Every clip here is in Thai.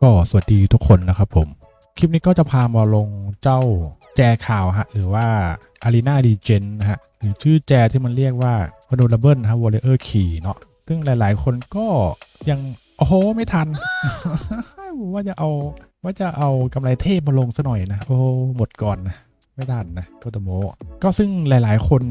ก็สวัสดีทุกคนนะครับผม คลิปนี้ก็จะพามาลงเจ้าแจข่าวฮะ หรือว่า Arena d e g e n นะฮะ หรือชื่อแจที่มันเรียกว่า Honorable นะฮะ Warrior Key เนาะซึ่งหลายๆ คนก็ยัง โอ้โห ไม่ทัน ว่าจะเอาว่าจะเอากำไรเทพมาลงซะหน่อยนะ โอ้หมดก่อนนะ ไม่ทันนะโทโตโมก็ซึ่งหลายๆ คน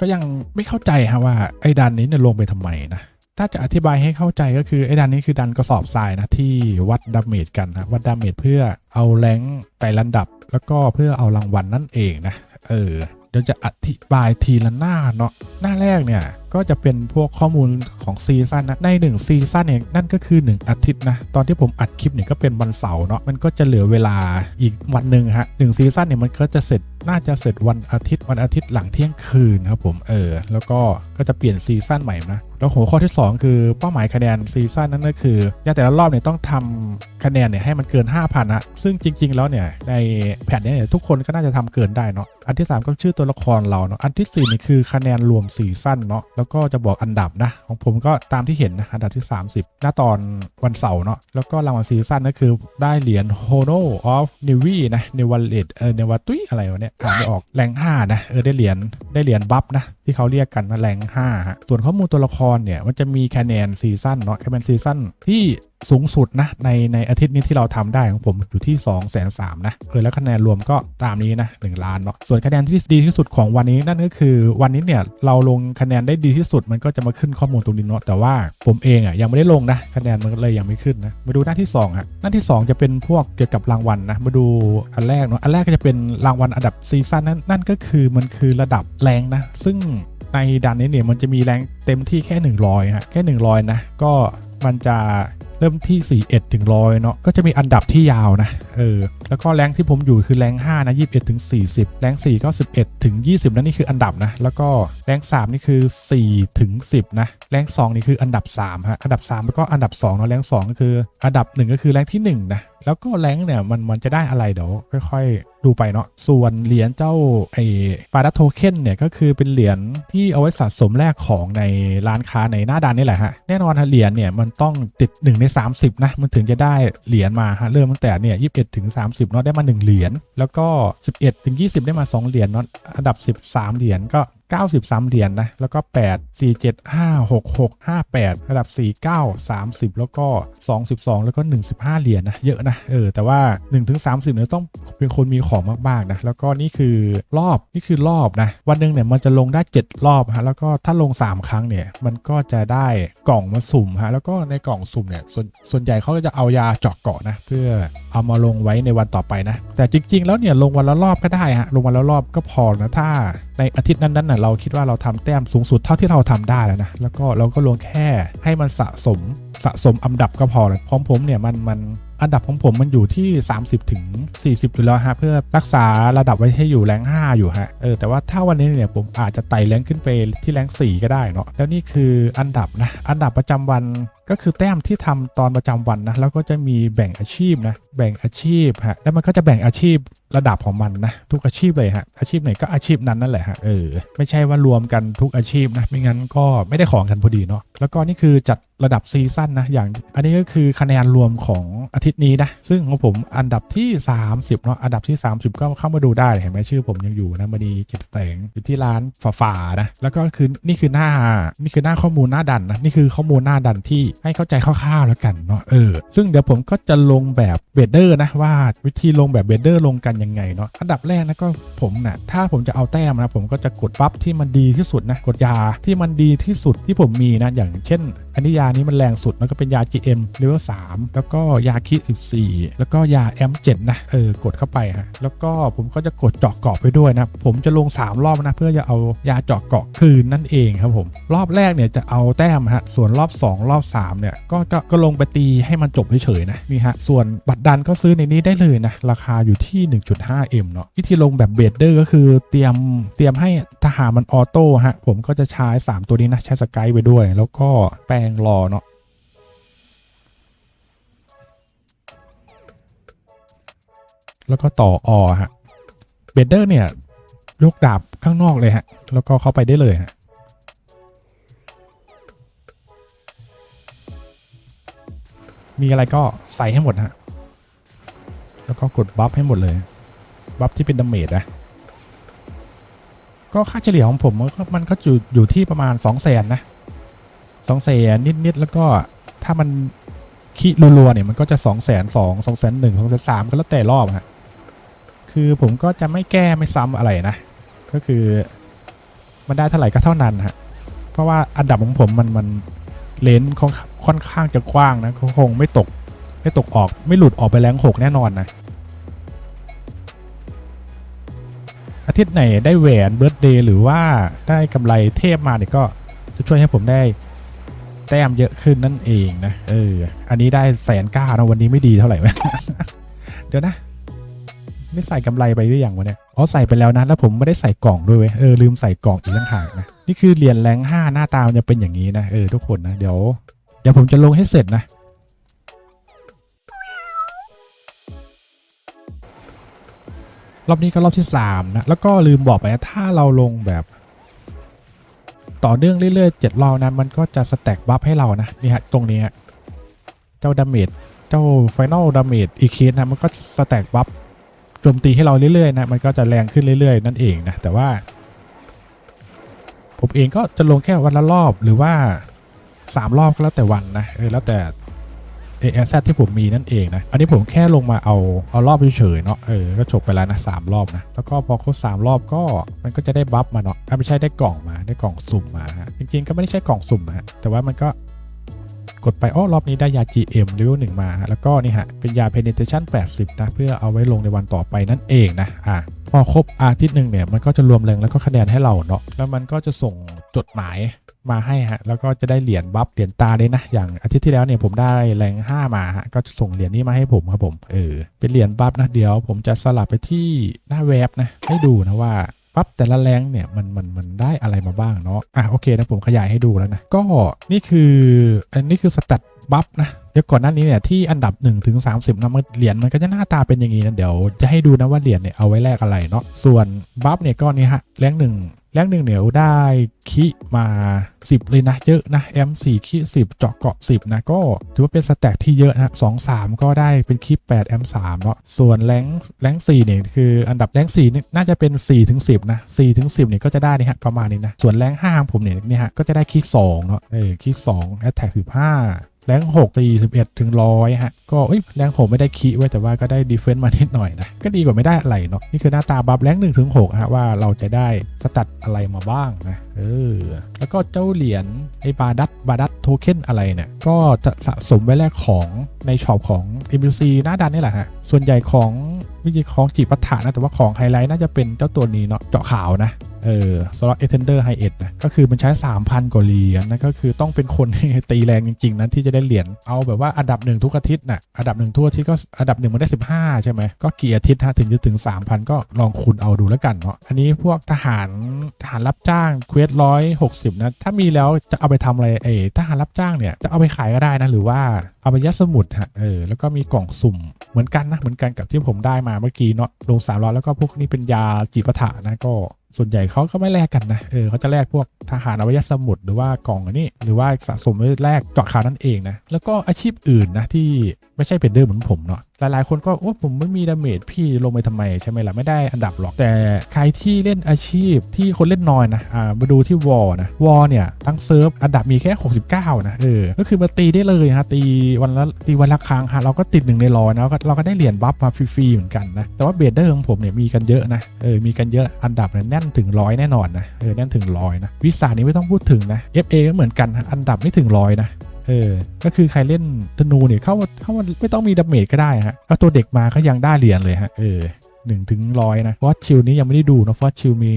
ก็ยังไม่เข้าใจฮะว่าไอ้ดันนี้เนี่ยลงไปทำไมนะ ถ้าจะอธิบายให้เข้าใจก็คือไอ้ดันนี้คือดันกระสอบทรายนะที่วัดดาเมจกันนะวัดดาเมจเพื่อเอาแรงไต่ระดับ แล้วก็เพื่อเอารางวัลนั่นเองนะเออเดี๋ยวจะอธิบายทีละหน้าเนาะหน้าแรกเนี่ยก็จะเป็นพวกข้อมูลของซีซั่นนะใน1ซีซั่นเนี่ยนั่นก็คือ 1 อาทิตย์นะตอนที่ผมอัดคลิปเนี่ยก็เป็นวันเสาร์เนาะมันก็จะเหลือเวลาอีกวันหนึ่งฮะหนึ่งซีซั่นเนี่ยมันก็จะเสร็จน่าจะเสร็จวันอาทิตย์วันอาทิตย์หลังเที่ยงคืนครับผมเออแล้วก็ก็จะเปลี่ยนซีซั่นใหม่นะ แล้วหัวข้อที่ 2 คือเป้าหมายคะแนนซีซั่นนั่นก็คือยาแต่ละรอบเนี่ยต้องทำคะแนนเนี่ยให้มันเกิน 5,000นะซึ่งจริง ๆ แล้วเนี่ยในแผนเนี้เนี่ยทุกคนก็น่าจะทำเกินได้เนาะอันที่ 3 ก็ชื่อตัวละครเราเนาะอันที่4นี่คือคะแนนรวมซีซั่นเนาะแล้วก็จะบอกอันดับนะ ของผมก็ตามที่เห็นนะอันดับที่ 30 หน้าตอนวันเสาร์เนาะแล้วก็รางวัลซีซั่นก็คือได้เหรียญ Honor of Navy นะเนวัลเลตเออเนวัตุยอะไรวะเนี่ยอ่านไม่ออกแรง5นะเออได้เหรียญได้เหรียญบัฟนะที่เขาเรียกกันว่าแรง5ฮะส่วนข้อมูลตัวละครเนี่ยมันจะมีคะแนนซีซั่นเนาะคะแนนซีซั่นที่ สูงสุดนะในในอาทิตย์นี้ที่เราทำได้ของผมอยู่ที่2 3 0 0 0นะเออแล้วคะแนนรวมก็ตามนี้นะ1ล้านเนาะส่วนคะแนนที่ดีที่สุดของวันนี้นั่นก็คือวันนี้เนี่ยเราลงคะแนนได้ดีที่สุดมันก็จะมาขึ้นข้อมูลตรงนี้เนาะแต่ว่าผมเองอะยังไม่ได้ลงนะคะแนนมันเลยยังไม่ขึ้นนะมาดูหน้าที่2ฮะหน้าที่ 2 จะเป็นพวกเกี่ยวกับรางวัลนะมาดูอันแรกเนาะอันแรกก็จะเป็นรางวัลอันดับซีซั่นนั่นนั่นก็คือมันคือระดับแรงนะซึ่งในด่านนี้เนี่ยมันจะมีแรงเต็มที่แค่ 100ฮะแค่ 100 นะ ก็มันจะ เริ่มที่ 41 ถึง 100 เนาะก็จะมีอันดับที่ยาวนะ เออ แล้วก็แรงที่ผมอยู่คือแรง5นะ 21 ถึง 40 แรง4ก็ 11 ถึง 20 นั่นนี่คืออันดับนะ แล้วก็แรง3นี่คือ 4 ถึง 10 นะ แรง 2 นี่คืออันดับ3ฮะ อันดับ 3 แล้วก็อันดับ2เนาะ แรง 2 ก็คืออันดับ 1 ก็คือแรงที่ 1 นะ แล้วก็แรงเนี่ยมันมันจะได้อะไรเดี๋ยวค่อยๆดูไปเนาะ ส่วนเหรียญเจ้าไอ้ปาดัตโทเค็นเนี่ยก็คือเป็นเหรียญที่เอาไว้สะสมแลกของในร้านค้าในหน้าด้านนี่แหละฮะ แน่นอนฮะเหรียญเนี่ยมันต้องติด1ใน30 นะ มันถึงจะได้เหรียญมาฮะเริ่มตั้งแต่เนี่ย21ถึง 30เนาะได้มา 1 เหรียญแล้วก็ 11ถึง20 ได้มา 2 เหรียญเนาะอันดับ 13 เหรียญก็ 93 เหรียญนนะ แล้วก็ 8 4 7 5 6 6 5 8 ระดับ 4 9 30 แล้วก็ 2 12 แล้วก็ 1 15 เหรียญนะเยอะนะ เออ แต่ว่า1ถึง30เนี่ยต้องเป็นคนมีของมาก ๆ นะ แล้วก็นี่คือรอบ นี่คือรอบนะ วันหนึ่งเนี่ยมันจะลงได้ 7 รอบฮะ แล้วก็ถ้าลง 3 ครั้งเนี่ย มันก็จะได้กล่องมาสุ่มฮะ แล้วก็ในกล่องสุ่มเนี่ย ส่วนส่วนใหญ่เขาก็จะเอายาเจาะเกาะนะ เพื่อเอามาลงไว้ในวันต่อไปนะ แต่จริง ๆ แล้วเนี่ยลงวันละรอบก็ได้ฮะ ลงวันละรอบก็พอนะ ถ้าในอาทิตย์นั้นๆน่ะเราคิดว่าเราทำแต้มสูงสุดเท่าที่เราทำได้แล้วนะ แล้วก็เราก็ลงแค่ให้มันสะสมสะสมอันดับก็พอเลยของผมเนี่ยมันมันอันดับของผมมันอยู่ที่ 30ถึง40อยู่แล้วฮะเพื่อรักษาระดับไว้ให้อยู่แรง 5 อยู่ฮะเออแต่ว่าถ้าวันนี้เนี่ยผมอาจจะไต่แรงขึ้นไปที่แรง4 ก็ได้เนาะแล้วนี่คืออันดับนะอันดับประจำวันก็คือแต้มที่ทำตอนประจำวันนะแล้วก็จะมีแบ่งอาชีพนะแบ่งอาชีพฮะแล้วมันก็จะแบ่งอาชีพ ระดับของมันนะทุกอาชีพเลยฮะอาชีพไหนก็อาชีพนั้นนั่นแหละฮะเออไม่ใช่ว่ารวมกันทุกอาชีพนะไม่งั้นก็ไม่ได้ของกันพอดีเนาะแล้วก็นี่คือจัดระดับซีซั่นนะอย่างอันนี้ก็คือคะแนนรวมของอาทิตย์นี้นะซึ่งของผมอันดับที่ 30เนาะอันดับที่ 30 ก็เข้ามาดูได้เห็นไหมชื่อผมยังอยู่นะมาดีกิแสงอยู่ที่ร้านฝาฝาๆนะแล้วก็คือนี่คือหน้านี่คือหน้าข้อมูลหน้าดันนะนี่คือข้อมูลหน้าดันที่ให้เข้าใจคร่าวๆแล้วกันเนาะเออซึ่งเดี๋ยวผมก็จะลงแบบเบเดอร์นะว่าวิธีลงแบบเบเดอร์ลงกันยังไงเนาะอันดับแรกนะก็ผมนะถ้าผมจะเอาแต้มนะผมก็จะกดปั๊บที่มันดีที่สุดนะกดยาที่มันดีที่สุดที่ผมมีนะอย่างเช่น อันนี้ยานี้มันแรงสุดมันก็เป็นยา GM เลเวล3แล้วก็ยาคิ14 แล้วก็ยา M7 นะเออกดเข้าไปฮะแล้วก็ผมก็จะกดเจาะเกาะไปด้วยนะผมจะลง 3 รอบนะเพื่อจะเอายาเจาะเกาะคืนนั่นเองครับผมรอบแรกเนี่ยจะเอาแต้มฮะส่วนรอบ 2 รอบ 3 เนี่ยก็ก็ก็ลงไปตีให้มันจบเฉยๆนะนี่ฮะส่วนบัตรดันก็ซื้อในนี้ได้เลยนะราคาอยู่ที่ 1.5M เนาะวิธีลงแบบเบดเดอร์ก็คือเตรียมเตรียมให้ทหารมันออโต้ฮะ ผมก็จะใช้ 3 ตัวนี้นะ ใช้สกายไปด้วย แล้วก็แปลงรอเนาะแล้วก็ต่ออฮะเบเดอร์เนี่ยยกดาบข้างนอกเลยฮะ แล้วก็เข้าไปได้เลยฮะมีอะไรก็ใส่ให้หมดฮะ แล้วก็กดบัฟให้หมดเลย บัฟที่เป็นดาเมจนะก็ค่าเฉลี่ยของผมมันก็มันก็อยู่อยู่ที่ประมาณ 2 0 0แสนนะสองแสนนิดๆแล้วก็ถ้ามันคิรัวๆเนี่ยมันก็จะ2องแสนสองสองแสนหนึ่งสองแสนสามก็แล้วแต่รอบฮะคือผมก็จะไม่แก้ไม่ซ้ำอะไรนะ ก็คือมันได้เท่าไหร่ก็เท่านั้นฮะเพราะว่าอันดับของผมมันมันเลนส์ค่อนค่อนข้างจะกว้างนะคงไม่ตกไม่ตกออกไม่หลุดออกไปแรงหกแน่นอนนะ อาทิตย์ไหนได้แหวนเบิร์ d เดย์หรือว่าได้กำไรเทพมาเนี่ยก็จะช่วยให้ผมได้แต้มเยอะขึ้นนั่นเองนะเอออันนี้ได้แสนก้านะวันนี้ไม่ดีเท่าไหร่ไหมเดี๋ยวนะ ไม่ใส่กำไรไปหรือยังวะเนี่ยอ๋อใส่ไปแล้วนะแล้วผมไม่ได้ใส่กล่องด้วยเว้ยเออลืมใส่กล่องอีกต่างหากนะนี่คือเหรียญแรงห้าหน้าตามันจะเป็นอย่างนี้นะเออทุกคนนะเดี๋ยวเดี๋ยวผมจะลงให้เสร็จนะ รอบนี้ก็รอบที่3นะแล้วก็ลืมบอกไปนะถ้าเราลงแบบ ต่อเนื่องเรื่อยๆเจ็ดรอบนะมันก็จะสแต็กบัฟให้เรานะนี่ฮะตรงนี้เจ้าดาเมจเจ้าไฟนลดาเมจอีเคสนะมันก็สแต็กบัฟโจมตีให้เราเรื่อยๆนะมันก็จะแรงขึ้นเรื่อยๆ นั่นเองนะแต่ว่า ผมเองก็จะลงแค่วันละรอบหรือว่า 3 รอบก็แล้วแต่วันนะเออแล้วแต่ เอเอที่ผมมีนั่นเองนะ อันนี้ผมแค่ลงมาเอาเอารอบเฉยๆเนาะ เออ ก็จบไปแล้วนะสามรอบนะ แล้วก็พอครบสามรอบก็มันก็จะได้บัฟมาเนาะไม่ใช่ได้กล่องมาได้กล่องสุ่มมาฮะ จริงๆก็ไม่ได้ใช่กล่องสุ่มนะฮะ แต่ว่ามันก็กดไปอ้อรอบนี้ได้ยา GM level 1มา แล้วก็นี่ฮะ เป็นยา penetration 80 นะ เพื่อเอาไว้ลงในวันต่อไปนั่นเองนะ อะ พอครบอาทิตย์หนึ่งเนี่ย มันก็จะรวมแรงแล้วก็คะแนนให้เราเนาะ แล้วมันก็จะส่งจดหมาย มาให้ฮะแล้วก็จะได้เหรียญบัฟเหรียญตาเลยนะอย่างอาทิตย์ที่แล้วเนี่ยผมได้แรง5มาฮะก็จะส่งเหรียญนี้มาให้ผมครับผมเออเป็นเหรียญบัฟนะเดี๋ยวผมจะสลับไปที่หน้าเว็บนะให้ดูนะว่าบัฟแต่ละแรงเนี่ยมันมันมันได้อะไรมาบ้างเนาะอะโอเคนะผมขยายให้ดูแล้วนะ ก็นี่คืออันนี้คือสแตทบัฟนะเดี๋ยวก่อนหน้านี้เนี่ยที่อันดับ1ถึง30นะมันเหรียญมันก็จะหน้าตาเป็นอย่างนี้นะเดี๋ยวจะให้ดูนะว่าเหรียญเนี่ยเอาไว้แลกอะไรเนาะส่วนบัฟเนี่ยก็นี่ฮะแรงหนึ่ง แรงหนึ่งเหนียวได้คิมา 10 เลยนะ เยอะนะ M4 คิ10เจาะเกาะ 10 นะ ก็ถือว่าเป็นสแต็กที่เยอะนะ2 3ก็ได้เป็นคิ8 M3 เนาะส่วนแรงแรง4เนี่ยคืออันดับแรง4นี่น่าจะเป็น4ถึง10นะ4ถึง10เนี่ยก็จะได้นี่ฮะประมาณนี้นะส่วนแรง5ของผมเนี่ยนี่ฮะก็จะได้คิ2เนาะเออคิ2 Attack 15แรง6 41ถึง100ฮะ ก็เอ้ยแรงผมไม่ได้คีไว้แต่ว่าก็ได้ดีเฟนซ์มานิดหน่อยนะ ก็ดีกว่าไม่ได้อะไรเนาะนี่คือหน้าตาบัฟแรง1ถึง6ฮะว่าเราจะได้สตัดอะไรมาบ้างนะเออ แล้วก็เจ้าเหรียญไอ้บาดัตบาดัตโทเค็นอะไรเนี่ย ก็จะสะสมไว้แลกของในช็อปของ MBC หน้าดันนี่แหละฮะ ส่วนใหญ่ของวิจิของจีปัฏฐานะ แต่ว่าของไฮไลท์น่าจะเป็นเจ้าตัวนี้เนาะเจาะขาวนะเออสล็อตเอเทนเดอร์ไฮเอ็ดนะก็คือมันใช้ 3,000 กว่าเหรียญนะก็คือต้องเป็นคนตีแรงจริง ๆนะที่จะได้เหรียญเอาแบบว่าอันดับหนึ่งทุกอาทิตย์นะอันดับหนึ่งทั่วอาที่ก็อันดับหนึ่งมันได้ 15 ใช่ไหมก็กี่อาทิตย์ฮะถึงจะถึง 3,000 ก็ลองคูณเอาดูแล้วกันเนาะอันนี้พวกทหารทหารรับจ้างเควสร้อยหกสิบนะ ถ้ามีแล้วจะเอาไปทำอะไรเอทหารรับจ้างเนี่ย จะเอาไปขายก็ได้นะ หรือว่าเอาไปยัดสมุดฮะเออแล้วก็มีกล่องสุ่มเหมือนกันนะ เหมือนกันกับที่ผมได้มาเมื่อกี้เนาะลงสามร้อยแล้วก็พวกนี้เป็นยาจีปะถะนะก็ ส่วนใหญ่เขาก็ไม่แลกกันนะ เออเขาจะแลกพวกทหารอวัยสมุดหรือว่ากล่องอันนี้ หรือว่าสะสมไว้แลกเจาะขาวนั่นเองนะ แล้วก็อาชีพอื่นนะที่ไม่ใช่เป็นเดอร์เหมือนผมเนาะ หลายๆ คนก็โอ้ผมไม่มีดาเมจพี่ลงไปทำไมใช่ไหมล่ะ ไม่ได้อันดับหรอก แต่ใครที่เล่นอาชีพที่คนเล่นน้อยนะ อ่า มาดูที่วอลนะ วอลเนี่ยทั้งเซิร์ฟอันดับมีแค่ 69 นะ เออ ก็คือมาตีได้เลยฮะ ตีวันละตีวันละครั้งฮะ เราก็ติดหนึ่งในร้อยนะเราก็เราก็ได้เหรียญบัฟมาฟรีๆเหมือนกันนะ แต่ว่าเบเดอร์ของผมเนี่ยมีกันเยอะนะ เออ มีกันเยอะอันดับเนี่ยแน่นถึงร้อยแน่นอนนะเออแน่นถึงร้อยนะวิสานี้ไม่ต้องพูดถึงนะ FA ก็เหมือนกันอันดับไม่ถึงร้อยนะเออ ก็คือใครเล่นธนูเนี่ยเข้าเข้ามาไม่ต้องมีดาเมจก็ได้ฮะเอาตัวเด็กมาก็ยังได้เหรียญเลยฮะเออหนึ่งถึงร้อยนะฟอสชิลนี้ยังไม่ได้ดูนะฟอสชิลมี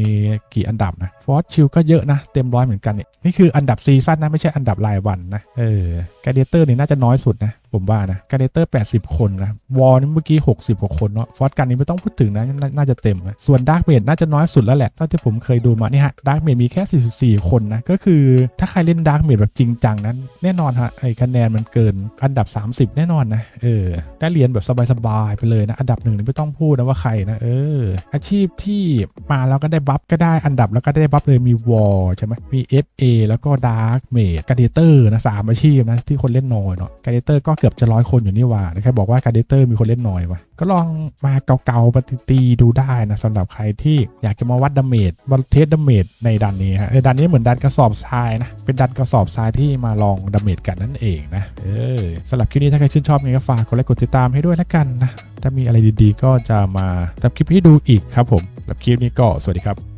กี่อันดับนะฟอสชิลก็เยอะนะเต็มร้อยเหมือนกันเนี่ยนี่คืออันดับซีซั่นนะไม่ใช่อันดับรายวันนะเออแกเดเตอร์นี่น่าจะน้อยสุดนะ ผมว่านะแกเดเตอร์ 80 คนนะวอลนี่เมื่อกี้ 60 กว่าคนเนาะฟอสกันนี้ไม่ต้องพูดถึงนะนน่าจะเต็มนะส่วนดาร์กเมดน่าจะน้อยสุดแล้วแหละเท่าที่ผมเคยดูมานี่ฮะดาร์กเมดมีแค่ 44 คนนะก็คือถ้าใครเล่นดาร์กเมดแบบจริงจังนั้นแน่นอนฮะไอคะแนนมันเกินอันดับ 30 แน่นอนนะเออได้เหรียญแบบสบายๆไปเลยนะอันดับหนึ่งนี่ไม่ต้องพูดนะว่าใครนะเอออาชีพที่มาแล้วก็ได้บัฟก็ได้อันดับแล้วก็ได้บัฟเลยมีวอลใช่ไหมมี FA แล้วก็ดาร์กเมดกาเดเตอร์นะสามอาชีพนะที่คนเล่นน้อยเนาะกาเดเตอร์ก็เกือบจะร้อยคนอยู่นี่ว่าแค่บอกว่าการเดเตอร์มีคนเล่นน้อยวะก็ลองมาเกาๆปฏิตีดูได้นะสำหรับใครที่อยากจะมาวัดดาเมจมาเทสดาเมจในดันนี้ฮะเออดันนี้เหมือนดันกระสอบทรายนะเป็นดันกระสอบทรายที่มาลองดาเมจกันนั่นเองนะเออสำหรับคลิปนี้ถ้าใครชื่นชอบไงก็ฝากกดไลค์กดติดตามให้ด้วยละกันนะถ้ามีอะไรดีๆ ก็จะมาทำคลิปให้ดูอีกครับผมสำหรับคลิปนี้ก็สวัสดีครับ